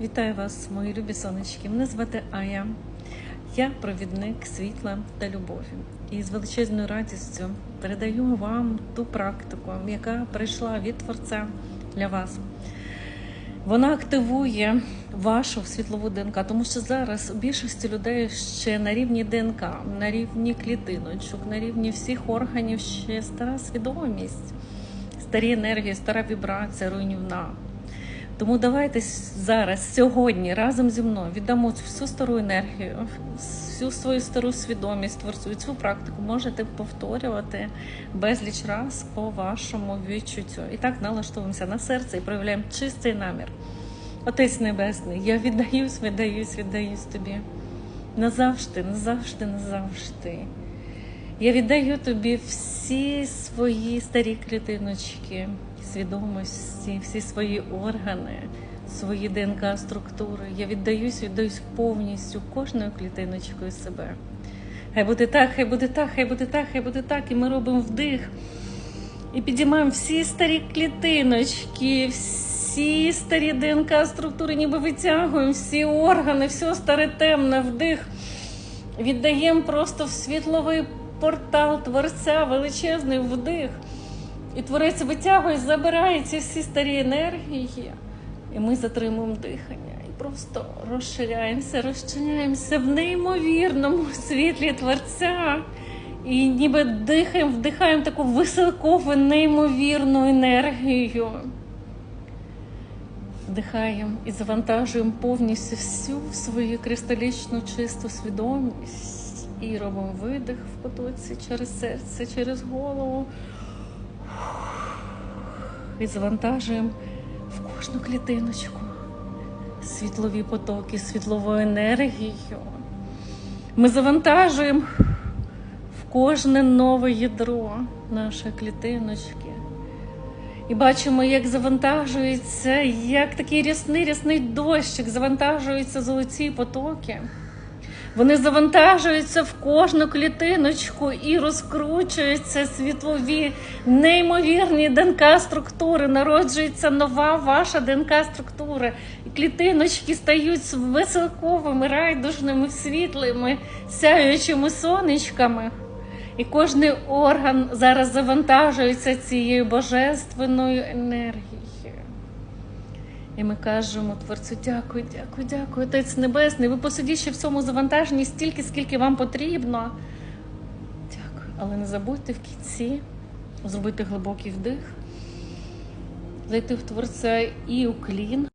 Вітаю вас, мої любі сонечки. Мене звати Ая. Я провідник світла та любові. І з величезною радістю передаю вам ту практику, яка прийшла від Творця для вас. Вона активує вашу світлову ДНК, тому що зараз у більшості людей ще на рівні ДНК, на рівні клітиночок, на рівні всіх органів ще стара свідомість, старі енергії, стара вібрація, руйнівна. Тому давайте зараз, сьогодні, разом зі мною віддамо всю стару енергію, всю свою стару свідомість творцю. Цю практику можете повторювати безліч раз по вашому відчуттю. І так налаштовуємося на серце і проявляємо чистий намір. Отець Небесний, я віддаюсь, віддаюсь, віддаюсь тобі. Назавжди, назавжди, назавжди. Я віддаю тобі всі свої старі клітиночки, свідомості, всі свої органи, свої ДНК структури. Я віддаюсь, віддаюсь повністю кожною клітиночкою себе. Хай буде так, хай буде так, хай буде так, хай буде так. І ми робимо вдих. І підіймаємо всі старі клітиночки, всі старі ДНК структури, ніби витягуємо всі органи, все старе темне вдих. Віддаємо просто в світловий портал творця, величезний вдих. І творець витягує, забирає ці всі старі енергії, і ми затримуємо дихання. І просто розширяємося, розчиняємося в неймовірному світлі творця. І ніби дихаємо, вдихаємо таку високову, неймовірну енергію. Вдихаємо і завантажуємо повністю всю свою кристалічну чисту свідомість. І робимо видих в потоці через серце, через голову. І завантажуємо в кожну клітиночку світлові потоки, світлову енергію. Ми завантажуємо в кожне нове ядро нашої клітиночки. І бачимо, як завантажується, як такий рясний рясний дощик, завантажуються золоті потоки. Вони завантажуються в кожну клітиночку і розкручуються світлові, неймовірні ДНК-структури. Народжується нова ваша ДНК-структура. І клітиночки стають веселковими, райдужними, світлими, сяючими сонечками. І кожний орган зараз завантажується цією божественною енергією. І ми кажемо Творцю, дякую, дякую, дякую, Отець Небесний. Ви посидіть ще в цьому завантаженні стільки, скільки вам потрібно. Дякую. Але не забудьте в кінці зробити глибокий вдих, зайти в Творця і уклін,